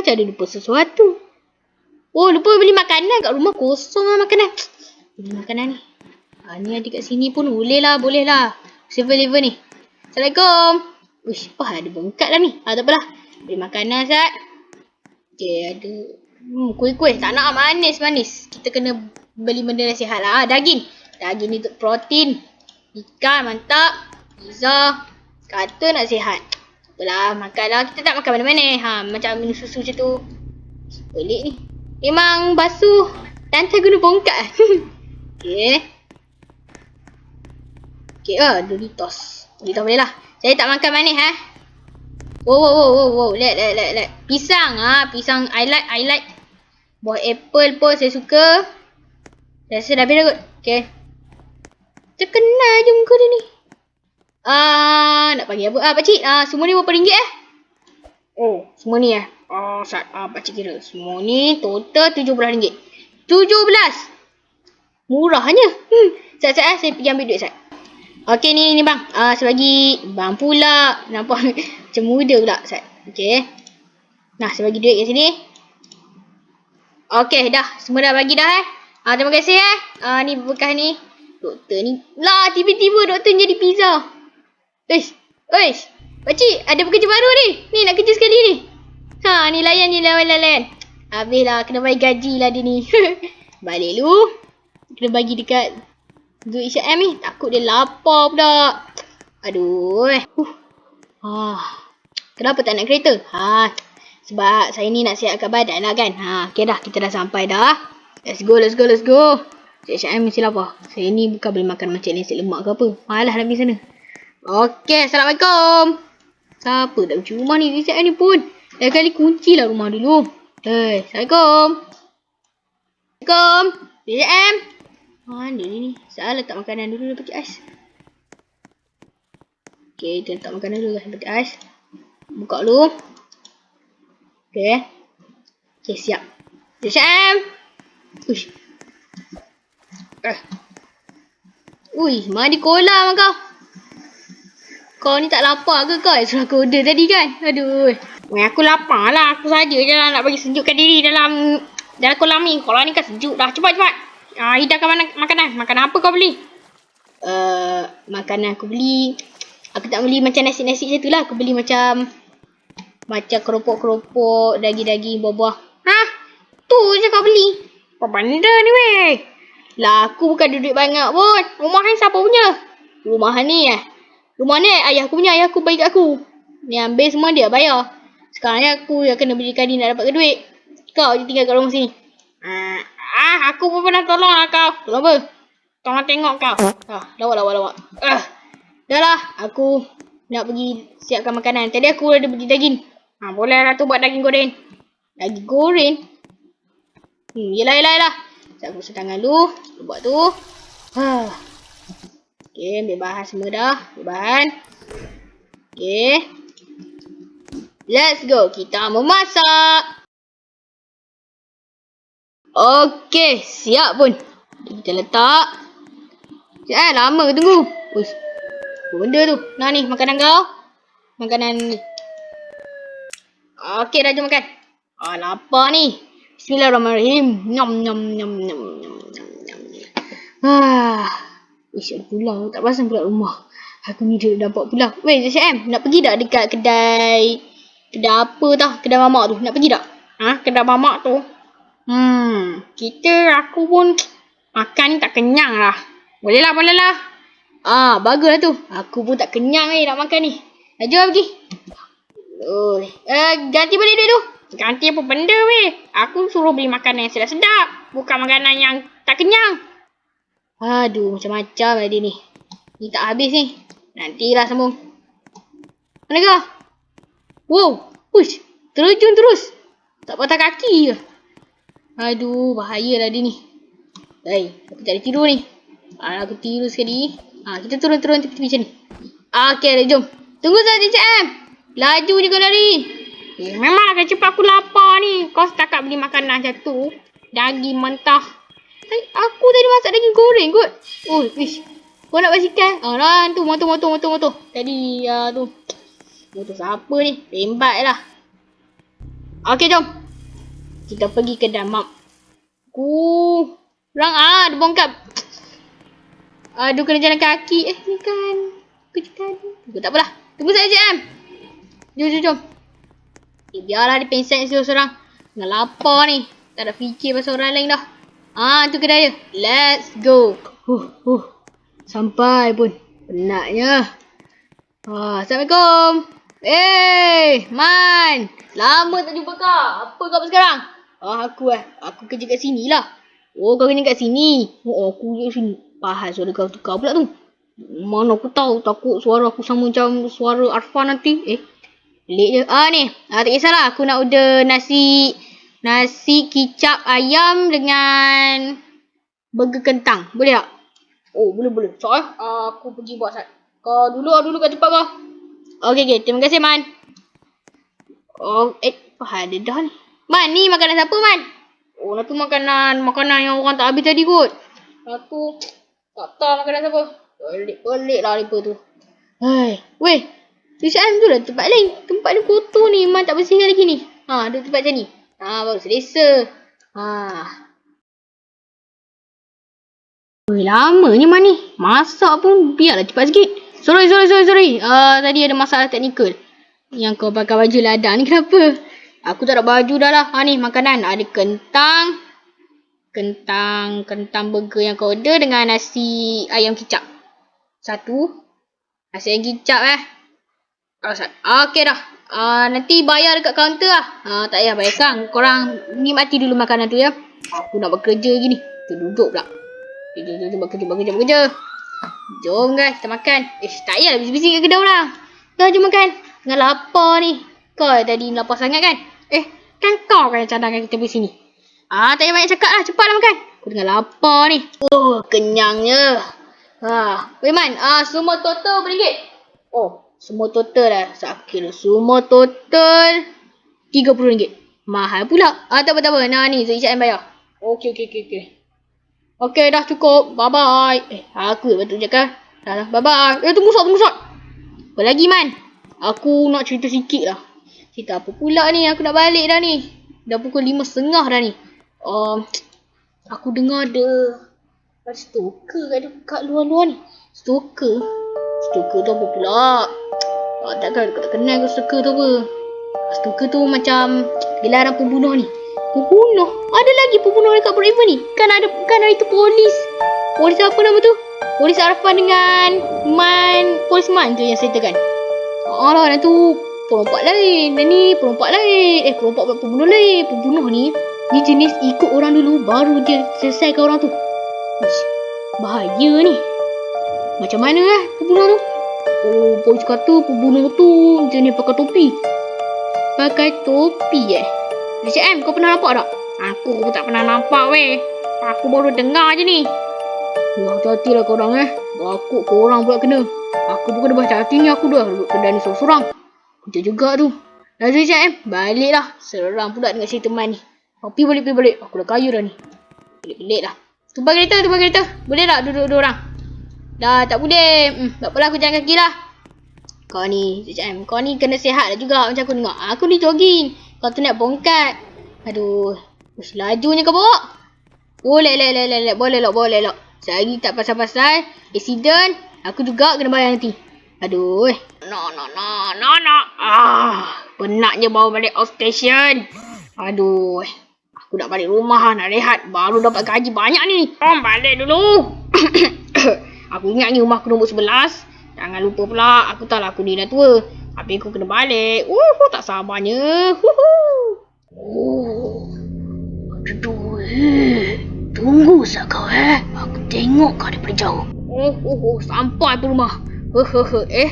macam ada lupa sesuatu. Oh, lupa beli makanan kat rumah kosong lah makanan. Beli makanan ni. Ha, ni ada kat sini pun boleh lah, boleh lah. Silver level ni. Assalamualaikum. Uish, wah ada bengkat lah ni. Ha, tak apalah. Beli makanan, Zat. Okay, ada hmm, kuih-kuih. Tak nak manis-manis. Kita kena beli benda yang sihat lah. Ha, daging. Daging ni untuk protein. Ikan, mantap. Pizza. Kata nak sihat. Apalah, makan lah. Kita tak makan mana-mana. Ha, macam minum susu macam tu. Pelik ni. Memang basuh. Lantai guna bongkat. okay. Okay, ah, Doritos. Doritos boleh lah. Saya tak makan manis, ha. Wow, wow, wow, wow, wow. Let, let, let, let. Pisang, ah, Pisang, I like, I like. Buah apple pun saya suka. Rasa dah habis dah kot. Okay. Terkenal je muka dia ni. Ah, nak bagi apa? Ah, pakcik, ah, semua ni berapa ringgit eh? Oh, semua ni eh. Ah, sat, ah, pakcik kira. Semua ni total RM17. 17. Murahnya. Hmm. Sat, sat, eh. saya pergi ambil duit, sat. Okey ni ni bang. Ah sebagi bang pula. Nampak macam muda pula Ustaz. Okey. Nah, saya bagi duit kat sini. Okey dah. Semua dah bagi dah eh. Ah terima kasih eh. Ah ni bekas ni. Doktor ni. Lah tiba-tiba doktor jadi pizza. Eish. Eish. Pakcik, ada pekerja baru ni. Ni nak kerja sekali ni. Ha, ni layan je lawan-lawan. Habislah kena bagi gaji lah dia ni. Balik lu. Kena bagi dekat Zul Isyak M ni. Takut dia lapar pula. Aduh. Uh. Ah. Kenapa tak nak kereta? Ha. Sebab saya ni nak siapkan badan lah kan. Ha. Okay dah. Kita dah sampai dah. Let's go, let's go, let's go. Zul Isyak M mesti lapar. Saya ni bukan boleh makan macam nasi lemak ke apa. Malah nak pergi sana. Okay. Assalamualaikum. Siapa tak kunci rumah ni? M ni pun. Dah kali kunci lah rumah dulu. Hey. Assalamualaikum. Assalamualaikum. Zul Isyak M. Mana ni ni? Saya letak makanan dulu dapat ais. Okay, kita letak makanan dulu dapat ais. Buka dulu. Okay. Okay, siap. Syam. Uish. Eh. Ui, mandi kolam kau. Kau ni tak lapar ke kau? Suruh aku order tadi kan? Aduh. Weh, aku lapar lah. Aku saja je lah nak bagi sejukkan diri dalam dalam kolam ni. Kolam ni kan sejuk dah. Cepat, cepat. Ah, Ida kan mana makanan? Makanan apa kau beli? Uh, makanan aku beli aku tak beli macam nasi-nasi macam tu lah. Aku beli macam macam keropok-keropok, daging-daging, buah-buah. Ha? Tu je kau beli. Apa benda ni weh? Lah aku bukan duduk banyak pun. Rumah ni siapa punya? Rumah ni eh. Rumah ni ayah aku punya. Ayah aku bagi kat aku. Ni ambil semua dia bayar. Sekarang ni aku yang kena belikan ni nak dapat duit. Kau je tinggal kat rumah sini. Ah, Ah, aku pun pernah tolong lah kau. Tolong apa? Tolong tengok kau. Ah, lawak, lawak, lawak. Ah, dah lah. Aku nak pergi siapkan makanan. Tadi aku ada beli daging. Ah, boleh lah tu buat daging goreng. Daging goreng? Hmm, yelah, yelah, yelah. Sekejap aku tangan dulu. Buat tu. Ah. Okay, ambil bahan semua dah. Bahan. Okay. Let's go. Kita memasak. Okey, siap pun. Kita letak. Sekejap eh, lama tunggu. Uish. Apa benda tu? Nah ni, makanan kau. Makanan ni. Okey, dah makan. Ah, lapar ni. Bismillahirrahmanirrahim. Nyam, nyam, nyam, nyam, nyam, nyam, nyam. Ah. Ish, ada pulau. Tak pasang pula rumah. Aku ni dia dapat pulau. Weh, ZCM. Nak pergi tak dekat kedai... Kedai apa tau? Kedai mamak tu. Nak pergi tak? Ha? Kedai mamak tu. Hmm, kita aku pun makan ni tak kenyang lah. Boleh lah, boleh lah. Ah, bagus lah tu. Aku pun tak kenyang ni nak makan ni. Jom pergi. Oh, uh, ganti balik duit tu. Ganti apa benda weh. Aku suruh beli makanan yang sedap-sedap. Bukan makanan yang tak kenyang. Aduh, macam-macam lah dia ni. Ni tak habis ni. Nantilah sambung. Mana kau? Wow, push. Terjun terus. Tak patah kaki ke? Aduh, bahayalah dia ni. Hei, aku tak ada tidur ni. Ah, aku tidur sekali. Ah, kita turun-turun tepi-tepi macam ni. Ah, okey, jom. Tunggu saja, CM. Laju je kau lari. Eh, memang akan cepat aku lapar ni. Kau setakat beli makanan macam tu. Daging mentah. Hey, aku tadi masak daging goreng kot. Oh, wish. Kau nak basikal? Ah, lah, tu motor, motor, motor, motor. Tadi, uh, tu. Motor siapa ni? Lembat lah. Okey, jom. Kita pergi ke dalam map. Ku. Orang ah, ada bongkap. Aduh, kena jalan kaki. Eh, ni kan. Tadi. Tunggu, tak apalah. Tunggu saya je, Am. Jom, jom, jom. Eh, biarlah dia pensen seorang-seorang. Tengah lapar ni. Tak ada fikir pasal orang lain dah. Ah, tu kedai dia. Let's go. Huh, huh. Sampai pun. Penatnya. Ah, Assalamualaikum. Eh, Man. Lama tak jumpa kau. Apa kau buat sekarang? Ah, aku eh. Aku kerja kat sini lah. Oh, kau kerja kat sini. Oh, aku kerja kat sini. Pahal suara kau tukar pula tu. Mana aku tahu. Takut suara aku sama macam suara Arfan nanti. Eh, Pelik je. Ah ni. Ah, tak kisahlah. Aku nak order nasi nasi kicap ayam dengan burger kentang. Boleh tak? Oh, boleh boleh. So, eh, aku pergi buat sat. Kau dulu ah dulu kat tempat kau. Okey okey. Terima kasih Man. Oh, eh apa ada dah ni? Man, ni makanan siapa Man? Oh, nak tu makanan makanan yang orang tak habis tadi kot. Nak tu tak tahu makanan siapa. Pelik-pelik lah mereka tu. Hai, weh, Tujuan tu lah tempat lain. Tempat ni kotor ni. Memang tak bersih lagi ni. Ha, ada tempat macam ni. Ha, baru selesa. Ha. Oi, lamanya Man ni. Masak pun biarlah cepat sikit. Sorry, sorry, sorry, sorry. Uh, tadi ada masalah teknikal. Yang kau pakai baju ladang ni kenapa? Aku tak ada baju dah lah. Ha ni, makanan. Ada kentang. Kentang, kentang burger yang kau order dengan nasi ayam kicap. Satu. Nasi ayam kicap eh. Okey dah. Uh, nanti bayar dekat kaunter lah. Uh, tak payah bayar sekarang. Korang nikmati dulu makanan tu ya. Aku nak bekerja gini. Tu duduk pula. Jom, jom, jom, bekerja, bekerja, bekerja. Jom guys, kita makan. Eh, tak payah bising-bising kat kedai orang. Dah, jom makan. Tengah lapar ni. Kau tadi lapar sangat kan? Eh, kan kau kan yang cadangkan kita pergi sini. Ah, tak payah banyak cakap lah. Cepatlah makan. Aku tengah lapar ni. Oh, kenyangnya. Ha. Weh Man, ah, semua total beringgit. Oh, semua total dah. Sakit Semua total RM30. Mahal pula. Ah, tak apa, tak apa. Nah, ni Zul Isyad yang bayar. Okey, okey, okey. Okay. Okey, dah cukup. Bye-bye. Eh, aku yang betul cakap. Dah, dah. Bye-bye. Eh, tunggu shot, tunggu shot. Apa lagi, Man? Aku nak cerita sikit lah. Cerita apa pula ni? Aku nak balik dah ni. Dah pukul lima setengah dah ni. Um, aku dengar ada... Ada stoker kat, kat luar-luar ni. Stoker? Stoker tu apa pula? Oh, takkan aku tak kenal ke stoker tu apa. Stoker tu macam gelaran pembunuh ni. Pembunuh? Ada lagi pembunuh dekat Brookhaven ni? Kan ada kan ada itu polis. Polis apa nama tu? Polis Arfan dengan Man, polis Man tu yang settlekan. Oh lah, dan tu perompak lain. Dan ni perompak lain. Eh, perompak pembunuh lain. Pembunuh ni, ni jenis ikut orang dulu baru dia selesaikan orang tu. Uish, bahaya ni. Macam mana lah pembunuh tu? Oh, polis kata pembunuh tu jenis pakai topi. Pakai topi eh? DCM, kau pernah nampak tak? Aku pun tak pernah nampak weh. Aku baru dengar je ni. Ya, hati-hati lah korang eh. Takut korang pula kena. Aku pun kena baca hati ni aku dah duduk kedai ni sorang-sorang. Kerja juga tu. Dah DCM, baliklah. Seram pula dengan cerita man ni. Oh, pergi balik, pergi balik. Aku dah kaya dah ni. Pelik-pelik lah. Tumpah kereta, tumpah kereta. Boleh tak duduk dua orang? Dah tak boleh. Hmm, tak apalah aku jalan kaki lah. Kau ni, sekejap Kau ni kena sihat lah juga macam aku tengok. Aku ni jogging. Kau tu nak bongkat. Aduh. Ush, lajunya kau bawa. Boleh, boleh, boleh, boleh. Boleh lah, boleh lah. Selagi tak pasal-pasal. Accident. Aku juga kena bayar nanti. Aduh. No, no, no, no, no. Ah, penatnya bawa balik outstation. Aduh. Aku nak balik rumah nak rehat. Baru dapat gaji banyak ni. Kom balik dulu. Aku ingat ni rumah aku nombor 11. Jangan lupa pula. Aku tahu lah aku ni dah tua. Tapi aku kena balik. Uh, tak sabarnya. Oh. Aduh. Eh. Tunggu sah kau eh. Aku tengok kau daripada jauh. Oh, oh, oh. Sampai pun rumah. Hehehe. Eh.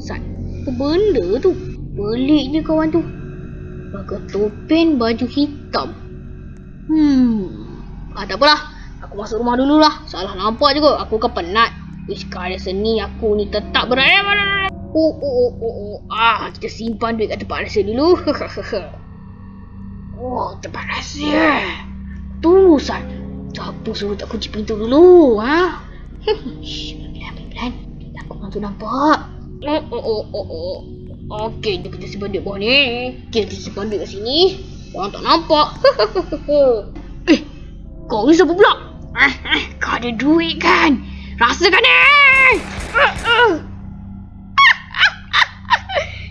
Sat. Apa benda tu? Peliknya kawan tu. Pakai topeng baju hitam. Hmm. Ah, tak apalah. Aku masuk rumah dulu lah. Salah nampak juga. Aku kan penat. Wish karya seni aku ni tetap berada. Oh, oh, oh, oh, oh. Ah, kita simpan duit kat tempat rahsia dulu. oh, tempat rahsia. Tunggu, San. Siapa suruh tak kunci pintu dulu, ha? Shh, pelan-pelan. Aku orang tu nampak. Oh, oh, oh, oh, oh. Okey, kita simpan duit bawah ni. Okey, kita simpan duit kat sini. Orang tak nampak. eh, kau ni siapa pula? Kau ada duit kan? Rasakan ni! Uh, uh.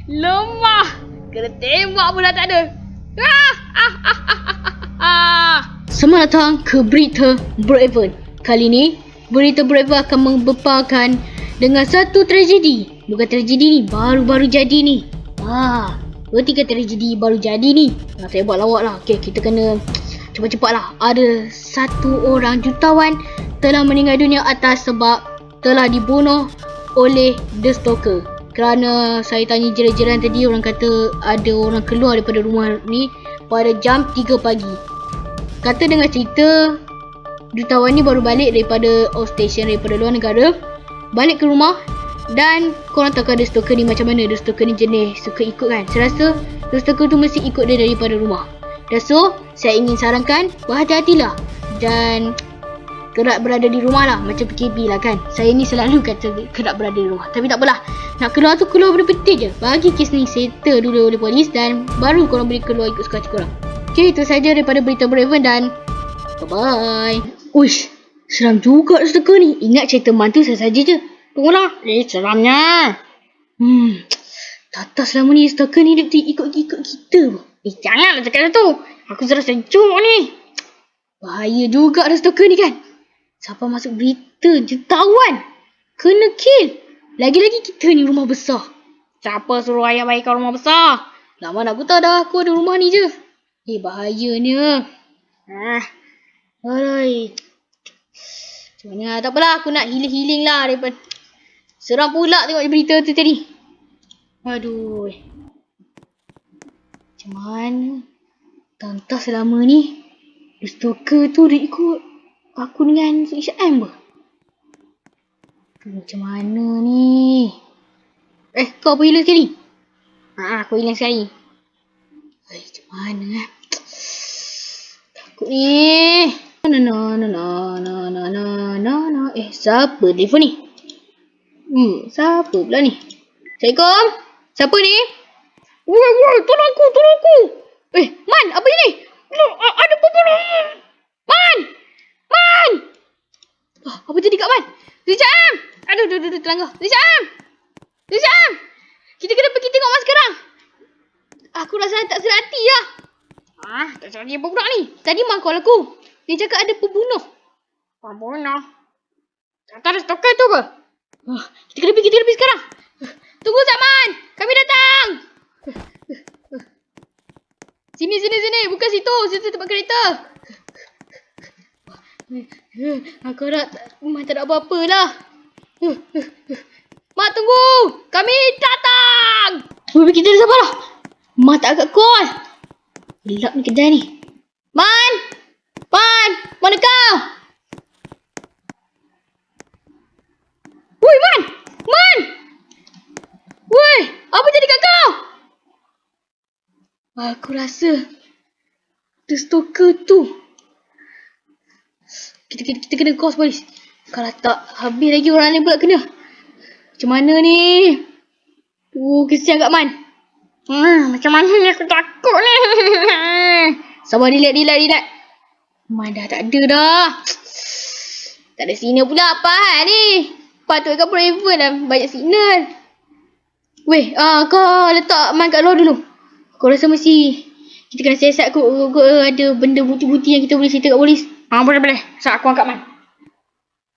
Lemah. Kena tembak pula tak ada. Selamat datang ke Berita Breven. Kali ni, Berita Breven akan membepakan dengan satu tragedi. Bukan tragedi ni, baru-baru jadi ni. Ah, bertiga tragedi baru jadi ni. Nah, saya buat lawak lah. Okay, kita kena cepat-cepat lah. Ada satu orang jutawan telah meninggal dunia atas sebab telah dibunuh oleh The Stalker kerana saya tanya jiran-jiran tadi orang kata ada orang keluar daripada rumah ni pada jam 3 pagi. Kata dengar cerita jutawan ni baru balik daripada outstation daripada luar negara balik ke rumah dan korang tahu ada stalker ni macam mana ada stalker ni jenis suka ikut kan saya rasa the stalker tu mesti ikut dia daripada rumah dan so saya ingin sarankan berhati-hatilah dan kerap berada di rumah lah macam PKP lah kan. Saya ni selalu kata kerap berada di rumah tapi tak apalah. Nak keluar tu keluar benda penting je. Bagi kes ni settle dulu oleh polis dan baru korang boleh keluar ikut suka korang ok itu saja daripada berita Braven dan bye bye uish seram juga stalker ni. Ingat cerita mantu saya saja je. Tunggulah eh seramnya. Hmm Tata selama ni stalker ni dia ikut-ikut kita Eh janganlah cakap tu Aku sudah sejuk ni Bahaya juga ada stalker ni kan Siapa masuk berita jutawan kena kill. Lagi-lagi kita ni rumah besar. Siapa suruh ayah baikkan rumah besar? Lama nak aku tahu dah aku ada rumah ni je. Eh bahayanya. Ah. Alright. Macam mana tak apalah aku nak healing-healing lah daripada seram pula tengok berita tu tadi. Aduh. Mana? Tanta selama ni Stalker tu dia ikut aku dengan Isyam pun. Macam mana ni? Eh, kau apa hilang sekali? Ha, aku hilang sekali. Eh, macam mana eh? Takut ni. No, no, no, no, no, no, no, no, no. Eh, siapa telefon ni? Hmm, siapa pula ni? Assalamualaikum? Siapa ni? Woi, woi, tolong aku, tolong aku. Eh, Man, apa ini? Ada pembunuh. Man! Man! Oh, apa jadi Kak Man? Rizam! Aduh, aduh, aduh, terlanggar. Rizam! Rizam! Kita kena pergi tengok Mas sekarang. Aku rasa tak selati lah. Ah, tak selati apa pula ni? Tadi Man call aku. Dia cakap ada pembunuh. Pembunuh? Tak ada stalker tu ke? Oh, kita kena pergi, kita kena pergi sekarang. Tunggu Zaman! Kami datang! Sini, sini, sini. Bukan situ. Situ tempat kereta. Aku harap Mak tak ada apa-apa lah. Mak tunggu. Kami datang. Wih, kita dah sabar lah. Mak tak agak call. Gelap ni kedai ni. Man. Man. Mana kau? Woi, Man. Man. Woi, apa jadi kat kau? Aku rasa The stalker tu kita, kita, kita kena call polis. Kalau tak, habis lagi orang lain pula kena. Macam mana ni? Uh, kesian Kak Man. Hmm, macam mana ni aku takut ni. Sabar, relax, relax, relax. Man dah tak ada dah. Tak ada signal pula apa hal ni. Patutkan forever lah banyak signal. Weh, uh, kau letak Man kat luar dulu. Kau rasa mesti kita kena siasat kot, kot ada benda bukti-bukti yang kita boleh cerita kat polis. Ah boleh boleh. Sat aku angkat man.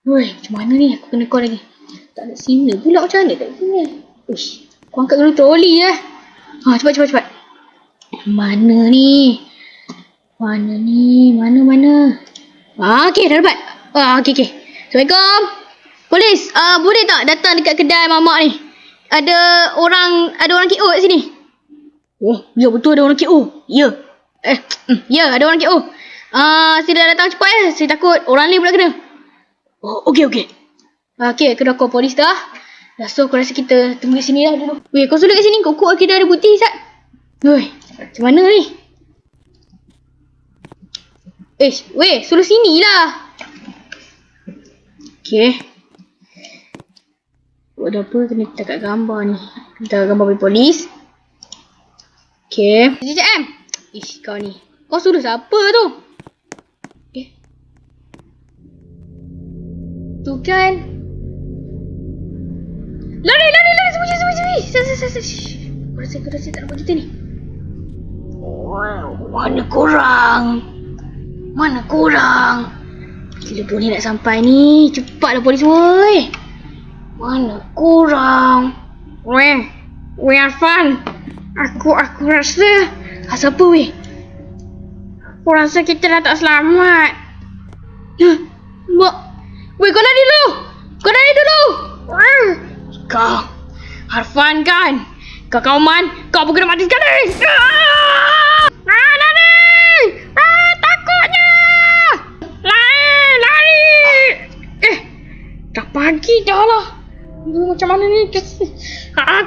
Woi, macam mana ni? Aku kena call lagi. Tak ada signal pula macam mana tak ada signal. Uish, aku angkat dulu troli ya. Ha, cepat cepat cepat. Mana ni? Mana ni? Mana mana? Ah, okey dah dapat. Ah, okey okey. Assalamualaikum. Polis, ah uh, boleh tak datang dekat kedai mamak ni? Ada orang ada orang KO kat sini. Oh, ya betul ada orang KO. Ya. Eh, mm, ya ada orang KO. Ah, uh, sila datang cepat ya. Saya takut orang ni pula kena. Oh, okey okey. Okey, aku dah call polis dah. Dah so aku rasa kita tunggu sini lah dulu. Weh, kau sulit kat sini. Kau kuat kita ada bukti, Sat. Weh, macam mana ni? Eh, weh, suruh sini lah. Okey. Buat apa kena kat gambar ni. Letak gambar polis. Okay. Cik M. Ish, kau ni. Kau suruh siapa tu? Eh. Tu kan. Lari, lari, lari. Sembunyi, sembunyi, sembunyi. Sat, sat, sat, sat. Shh. Aku rasa, aku rasa tak nampak kita ni. Mana korang? Mana korang? Bila polis nak sampai ni? Cepatlah polis woi. Mana korang? Weh, weh Arfan. Aku, aku rasa. Ah, siapa weh? Aku rasa kita dah tak selamat. Mak. Weh, kau lari dulu. Kau lari dulu. Ah. Kau. Arfan kan? Kau kauman. Kau pun kena mati sekali. Ah! Ah, lari. Ah, takutnya. Lari, lari. Eh, dah pagi dah lah. Aduh, macam mana ni? Kes- Ah,